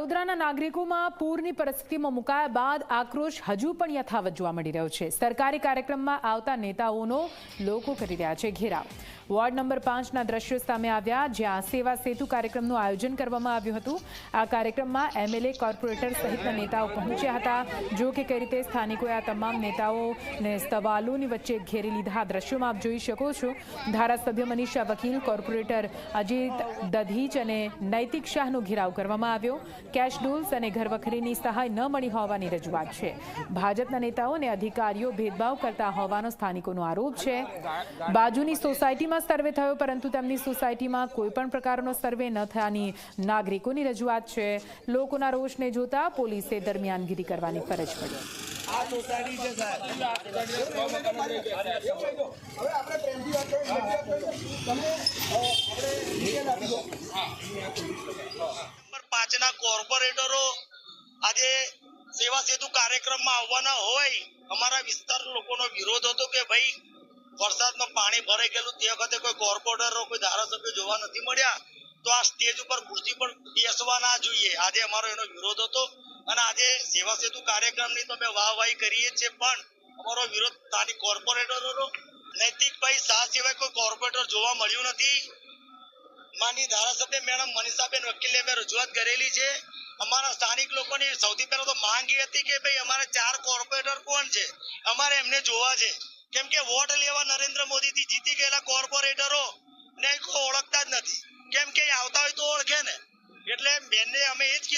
વડોદરાના નાગરિકોમાં પૂરની પરિસ્થિતિમાં મુકાયા બાદ આક્રોશ હજુ પણ યથાવત જોવા મળી રહ્યો છે. સરકારી કાર્યક્રમમાં આવતા નેતાઓનો લોકો કરી રહ્યા છે ઘેરાવ. વોર્ડ નંબર પાંચના દ્રશ્યો સામે આવ્યા, જ્યાં સેવા સેતુ કાર્યક્રમનું આયોજન કરવામાં આવ્યું હતું. આ કાર્યક્રમમાં એમએલએ કોર્પોરેટર સહિતના નેતાઓ પહોંચ્યા હતા. જો કે કઈ રીતે સ્થાનિકોએ આ તમામ નેતાઓને સવાલોની વચ્ચે ઘેરી લીધા દ્રશ્યોમાં આપ જોઈ શકો છો. ધારાસભ્ય મનીષા વકીલ, કોર્પોરેટર અજીત દધીચ અને નૈતિક શાહનો ઘેરાવ કરવામાં આવ્યો. કેશ ડોલ્સ અને ઘરવખરીની સહાય ન મળી હોવાની રજૂઆત છે. ભાજપના નેતાઓ અને અધિકારીઓ ભેદભાવ કરતા હોવાનો સ્થાનિકોનો આરોપ છે. બાજુની સોસાયટીમાં સર્વે થયો, પરંતુ તેમની સોસાયટીમાં કોઈ પણ પ્રકારનો સર્વે ન થયાની નાગરિકોની રજૂઆત છે. લોકોના રોષને જોતા પોલીસે દરમિયાનગીરી કરવાની ફરજ પડી. કોર્પોરેટરો આજે સેવા સેતુ કાર્યક્રમમાં આવવાના હોય, અમારા વિસ્તાર લોકોનો વિરોધ હતો કે ભાઈ વરસાદમાં પાણી ભરાઈ ગયેલું, તે વખતે કોઈ કોર્પોરેટરો, કોઈ ધારાસભ્ય જોવા નથી મળ્યા, તો આ સ્ટેજ ઉપર ખુરશી પર બેસવા ના જોઈએ. આજે અમારો એનો વિરોધ હતો અને આજે સેવા સેતુ કાર્યક્રમની તો અમે વાહવાહી કરીએ છીએ, પણ અમારો વિરોધ સ્થાનિક કોર્પોરેટરોનો. નૈતિકભાઈ શાહ સિવાય કોઈ કોર્પોરેટર જોવા મળ્યું નથી. માની ધારાસભ્ય મેડમ મનીષાબેન વકીલે મેં રજૂઆત કરેલી છે. અમારા સ્થાનિક લોકોની સૌથી પહેલા તો માંગ હતી કે ભાઈ અમારે ચાર કોર્પોરેટર કોણ છે? અમારે એમને જોવા છે. કેમ કે વોટ લેવા નરેન્દ્ર મોદીથી જીતી ગયેલા કોર્પોરેટરો ને ઓળખતા જ નથી. કેમ કે આવતા હોય તો ઓળખે ને. એટલે બેનને અમે એ જ